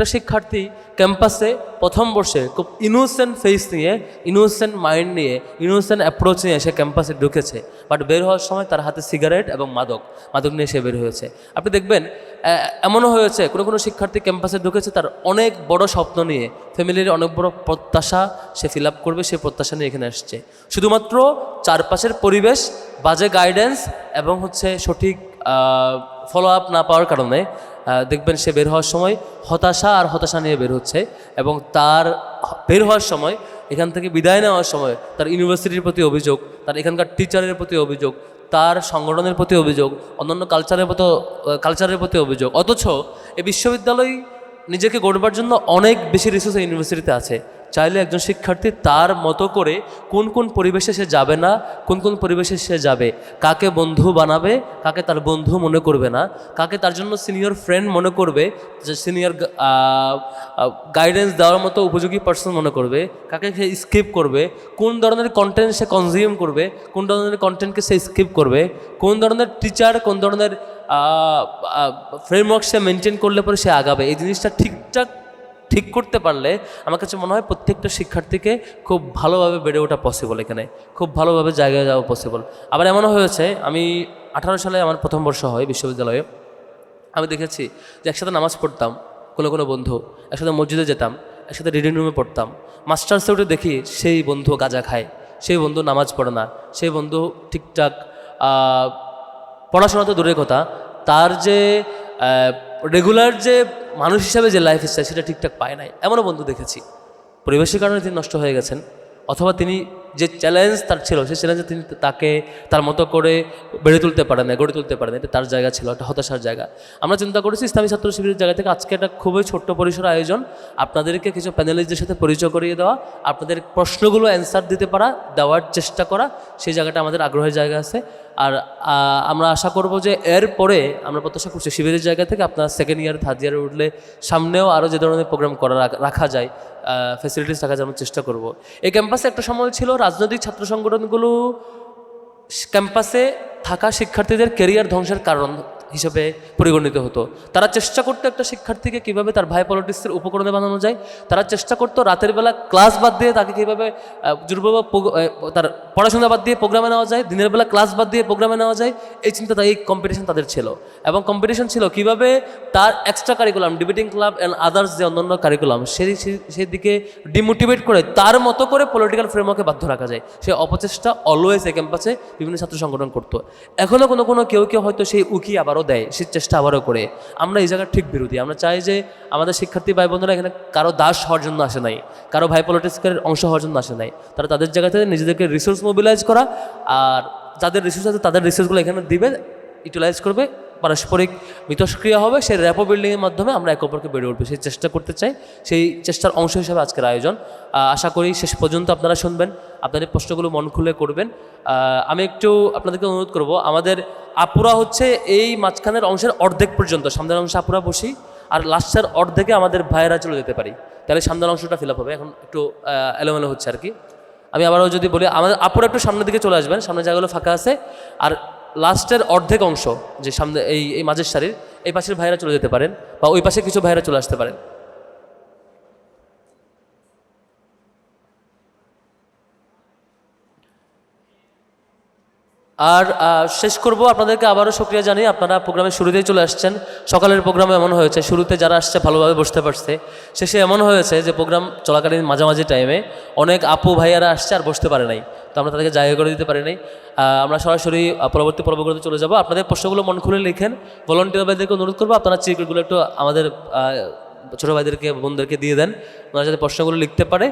একটা শিক্ষার্থী ক্যাম্পাসে প্রথম বর্ষে খুব ইনোসেন্ট ফেস নিয়ে ইনোসেন্ট মাইন্ড নিয়ে ইনোসেন্ট অ্যাপ্রোচ নিয়ে সে ক্যাম্পাসে ঢুকেছে। বাট বের হওয়ার সময় তার হাতে সিগারেট এবং মাদক মাদক নিয়ে সে বের হয়েছে। আপনি দেখবেন এমনও হয়েছে, কোনো কোনো শিক্ষার্থী ক্যাম্পাসে ঢুকেছে তার অনেক বড় স্বপ্ন নিয়ে। ফ্যামিলির অনেক বড় প্রত্যাশা সে ফিল আপ করবে, সে প্রত্যাশা নিয়ে এখানে আসছে। শুধুমাত্র চারপাশের পরিবেশ, বাজে গাইডেন্স এবং হচ্ছে সঠিক ফলো আপ না পাওয়ার কারণে দেখবেন সে বের হওয়ার সময় হতাশা আর হতাশা নিয়ে বের হচ্ছে এবং তার বের হওয়ার সময়, এখান থেকে বিদায় নেওয়ার সময় তার ইউনিভার্সিটির প্রতি অভিযোগ, তার এখানকার টিচারের প্রতি অভিযোগ, তার সংগঠনের প্রতি অভিযোগ, অন্যান্য কালচারের প্রতি কালচারের প্রতি অভিযোগ। অথচ এই বিশ্ববিদ্যালয় নিজেকে গড়বার জন্য অনেক বেশি রিসোর্স ইউনিভার্সিটিতে আছে। চাইলে একজন শিক্ষার্থী তার মতো করে কোন কোন পরিবেশে সে যাবে না, কোন কোন পরিবেশে সে যাবে, কাকে বন্ধু বানাবে, কাকে তার বন্ধু মনে করবে না, কাকে তার জন্য সিনিয়র ফ্রেন্ড মনে করবে, যে সিনিয়র গাইডেন্স দেওয়ার মতো উপযোগী পার্সন মনে করবে, কাকে সে স্কিপ করবে, কোন ধরনের কন্টেন্ট সে কনজিউম করবে, কোন ধরনের কন্টেন্টকে সে স্কিপ করবে, কোন ধরনের টিচার কোন ধরনের ফ্রেমওয়ার্ক সে মেনটেন করলে পরে সে আগাবে, এই জিনিসটা ঠিকঠাক ঠিক করতে পারলে আমার কাছে মনে হয় প্রত্যেকটা শিক্ষার্থীকে খুব ভালোভাবে বেড়ে ওঠা পসিবল এখানে। খুব ভালোভাবে জায়গায় যাওয়া পসিবল আবার এমনও হয়েছে, আমি আঠারো সালে আমার প্রথম বর্ষ হয় বিশ্ববিদ্যালয়ে। আমি দেখেছি যে একসাথে নামাজ পড়তাম, কোনো কোনো বন্ধু, একসাথে মসজিদে যেতাম, একসাথে রিডিং রুমে পড়তাম। মাস্টার্সে উঠে দেখি সেই বন্ধু গাঁজা খায়, সেই বন্ধু নামাজ পড়ে না, সেই বন্ধু ঠিকঠাক পড়াশোনা তো দূরের কথা। তার যে রেগুলার যে মানুষ হিসাবে যে লাইফ স্টাইল সেটা ঠিকঠাক পায় নাই, এমনও বন্ধু দেখেছি পরিবেশের কারণে তিনি নষ্ট হয়ে গেছেন, অথবা তিনি যে চ্যালেঞ্জ তার ছিল, সেই চ্যালেঞ্জে তিনি তাকে, তার মতো করে বেড়ে তুলতে পারেন না গড়ে তুলতে পারেন। এটা তার জায়গা ছিল, একটা হতাশার জায়গা আমরা চিন্তা করেছি ইসলামী ছাত্র শিবিরের জায়গা থেকে আজকে একটা খুবই ছোট্ট পরিসর আয়োজন, আপনাদেরকে কিছু প্যানেলিস্টদের সাথে পরিচয় করিয়ে দেওয়া, আপনাদের প্রশ্নগুলো অ্যান্সার দিতে পারা, দেওয়ার চেষ্টা করা, সেই জায়গাটা আমাদের আগ্রহের জায়গা আছে আর আমরা আশা করব যে এর পরে আমরা প্রত্যাশা করছি শিবিরের জায়গা থেকে আপনার সেকেন্ড ইয়ার থার্ড ইয়ারে উঠলে সামনেও আরও যে ধরনের প্রোগ্রাম করা রাখা যায় ফেসিলিটিস রাখার জন্য চেষ্টা করব। এই ক্যাম্পাসে একটা সময় ছিল রাজনৈতিক ছাত্র সংগঠনগুলো ক্যাম্পাসে থাকা শিক্ষার্থীদের কেরিয়ার ধ্বংসের কারণ হিসেবে পরিগণিত হতো। তারা চেষ্টা করতো একটা শিক্ষার্থীকে কীভাবে তার ভাই পলিটিক্সের উপকরণে বানানো যায়। তারা চেষ্টা করতো রাতের বেলা ক্লাস বাদ দিয়ে তাকে কীভাবে জুরবাবা তার পড়াশোনা বাদ দিয়ে প্রোগ্রামে নেওয়া যায়, দিনের বেলা ক্লাস বাদ দিয়ে প্রোগ্রামে নেওয়া যায়, এই চিন্তা এই কম্পিটিশন তাদের ছিল। এবং কম্পিটিশন ছিল কীভাবে তার extra curriculum debating club and others যে অন্যান্য কারিকুলাম সেই, সেই- সেই দিকে ডিমোটিভেট করে তার মতো করে পলিটিক্যাল ফ্রেমওয়ার্কে বাধ্য রাখা যায়। সেই অপচেষ্টা অলওয়েজ এ ক্যাম্পাসে বিভিন্ন ছাত্র সংগঠন করতো। এখনও কোনো কোনো কেউ কেউ হয়তো সেই উকি আবারও দেয়, সে চেষ্টা আবারও করে। আমরা এই জায়গার ঠিক বিরোধী। আমরা চাই যে আমাদের শিক্ষার্থী ভাই বোনেরা এখানে কারও দাস হওয়ার জন্য আসে নাই, কারও ভাই পলিটিক্সের অংশ হওয়ার জন্য আসে নাই। তারা তাদের জায়গা থেকে নিজেদেরকে রিসোর্স মোবিলাইজ করা, আর যাদের রিসোর্স আছে তাদের রিসোর্সগুলো এখানে দিবে ইউটিলাইজ করবে। পারস্পরিক মিতস্ক্রিয়া হবে, সেই র্যাপো বিল্ডিংয়ের মাধ্যমে আমরা একে অপরকে বেড়ে উঠবে। সেই চেষ্টা করতে চাই, সেই চেষ্টার অংশ হিসেবে আজকের আয়োজন। আশা করি শেষ পর্যন্ত আপনারা শুনবেন, আপনাদের প্রশ্নগুলো মন খুলে করবেন। আমি একটু আপনাদেরকে অনুরোধ করব, আমাদের আপুরা হচ্ছে এই মাঝখানের অংশের অর্ধেক পর্যন্ত, সামনের অংশে আপুরা বসি, আর লাস্টের অর্ধেকে আমাদের ভাইয়েরা চলে যেতে পারি। তাহলে সামনের অংশটা ফিল হবে, এখন একটু এলোমেলো হচ্ছে আর কি। আমি আবারও যদি বলি, আমাদের আপুরা একটু সামনের দিকে চলে আসবেন, সামনের জায়গাগুলো ফাঁকা আছে, আর লাস্টের অর্ধেক অংশ যে সামনে এই এই মাঝের সারির, এই পাশের ভাইরা চলে যেতে পারেন বা ওই পাশে কিছু ভাইরা চলে আসতে পারেন। আর শেষ করব। আপনাদেরকে আবারও শুক্রিয়া জানি আপনারা প্রোগ্রামের শুরুতেই চলে আসছেন। সকালের প্রোগ্রামে এমন হয়েছে, শুরুতে যারা আসছে ভালোভাবে বসতে পারছে, শেষে এমন হয়েছে যে প্রোগ্রাম চলাকালীন মাঝামাঝি টাইমে অনেক আপু ভাইয়ারা আসছে আর বসতে পারে নাই। তো আমরা তাদেরকে জায়গা করে দিতে পারি নাই। আমরা সরাসরি পরবর্তী পর্বগুলোতে চলে যাব। আপনাদের প্রশ্নগুলো মন খুলে লিখেন। ভলেন্টিয়ার ভাইদেরকে অনুরোধ করব, আপনারা চিরকুটগুলো একটু আমাদের ছোটো ভাইদেরকে, বোনদেরকে দিয়ে দেন। ওনারা যাতে প্রশ্নগুলো লিখতে পারে।